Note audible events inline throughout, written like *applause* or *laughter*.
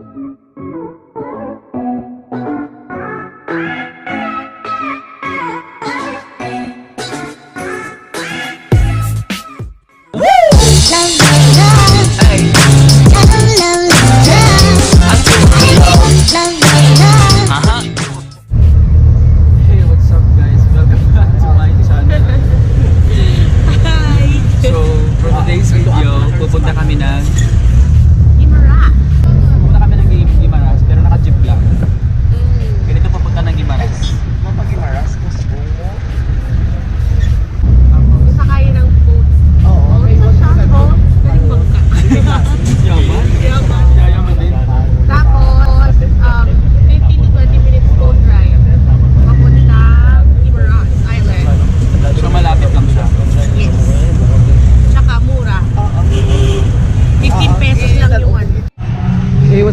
Música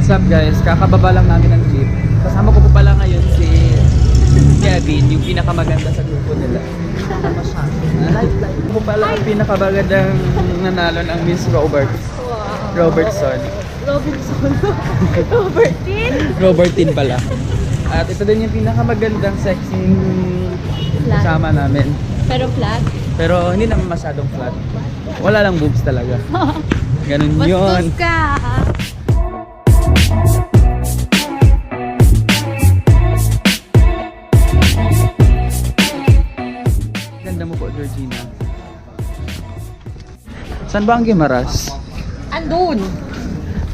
what's up guys? Kakababa lang namin ng jeep. Kasama ko po pala ngayon si Kevin, yung pinakamaganda sa grupo nila. Ako pala ang pinakamagandang nanalo ng Miss Robert. Wow. Robertson. Robinson. *laughs* Robertin. Robertine pala. At ito din yung pinakamagandang sexy kasama namin. Pero flat. Pero hindi naman masyadong flat. Wala lang boobs talaga. *laughs* Ganun yun. ka. Saan ba ang Gimaras? Andun.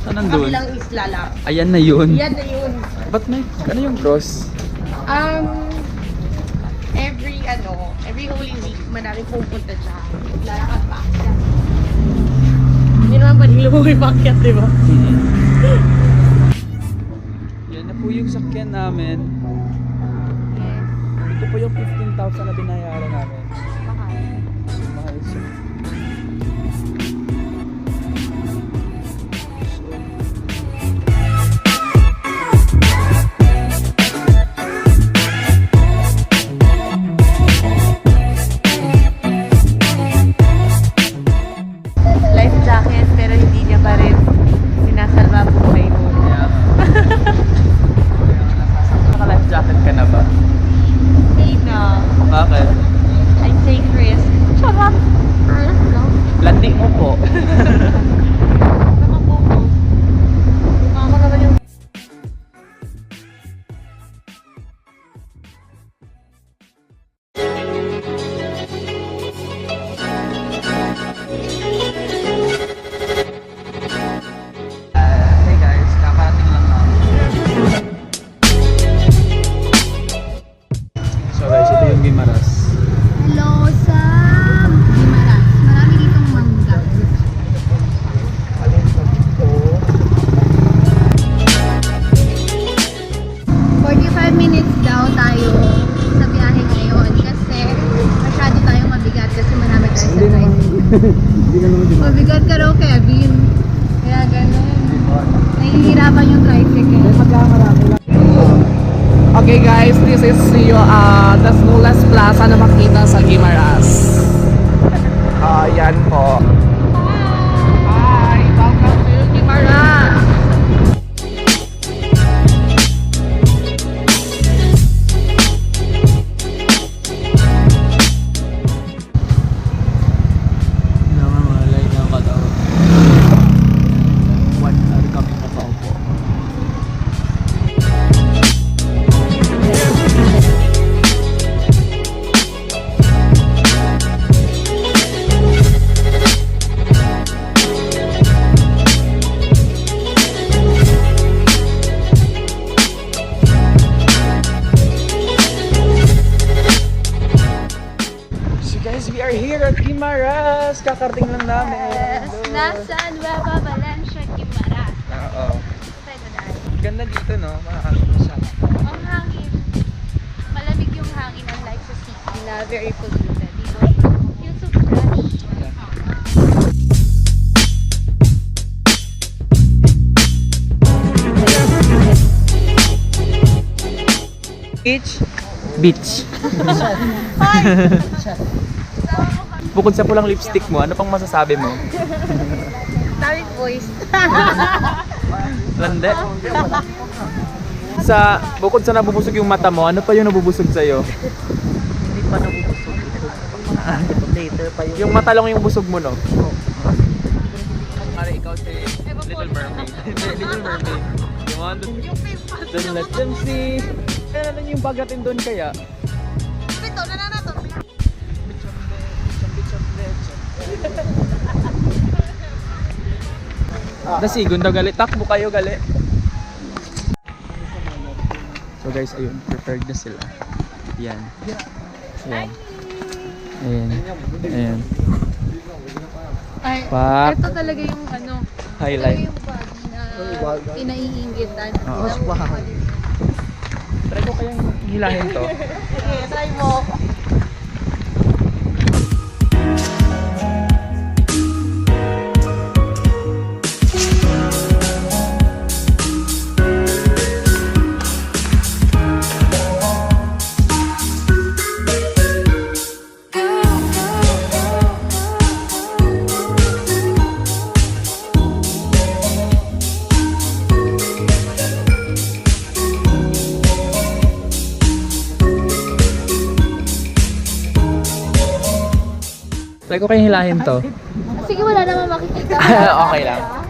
Saan nandun? Kabilang isla lang. Ayan na yun. Yan na yun. Ba't may, ano yung cross? Um, every ano, every Holy Week, maraming pupunta dyan. Lalakad pa. Hindi naman pwedeng lumuwi pakyat, di ba? *laughs* Yan na po yung sakyan namin. Yes. Ito po yung 15,000 na binayaran namin. Kakarating lang namin. So guys, ito yung Gimaras. Mabigat ka raw, Kevin. Kaya ganun. Nahihirapan yung tricycle. Okay guys, this is yung uh, the smallest plaza na makita sa Gimaras. Ah, yan po. Kakarating lang namin. Hello. Nasa Nueva Valencia, Guimaras. Oo. Tayo dahil. Ganda dito, no? Makakasya siya. Ang hangin, malamig yung hangin unlike sa city na very polluted. Dito, feels so fresh. Beach? Beach. *laughs* *laughs* Bukod sa pulang lipstick mo, ano pang masasabi mo? daming voice. So Lande. Sa, bukod sa nabubusog yung mata mo, ano pa yung nabubusog sa'yo? Hindi pa nabubusog. Later pa yun. Yung mata lang yung busog mo, no? Pare, ikaw si Little Mermaid. *laughs* Little Mermaid. Yung. Don't let them see. Kaya lang yung bagatin doon kaya. Dasigon daw gali. Takbo kayo gali. So guys, ayun. Prepared na sila. Yan. Yan. Ayan. Ayan. Ay, Pak. ito talaga yung ano, Highlight. ito yung bag na pinaiingitan. Oo. Try ko kayang hilahin to. *laughs* Try mo. Try ko kayang hilahin to. Sige, wala naman makikita. *laughs* okay lang.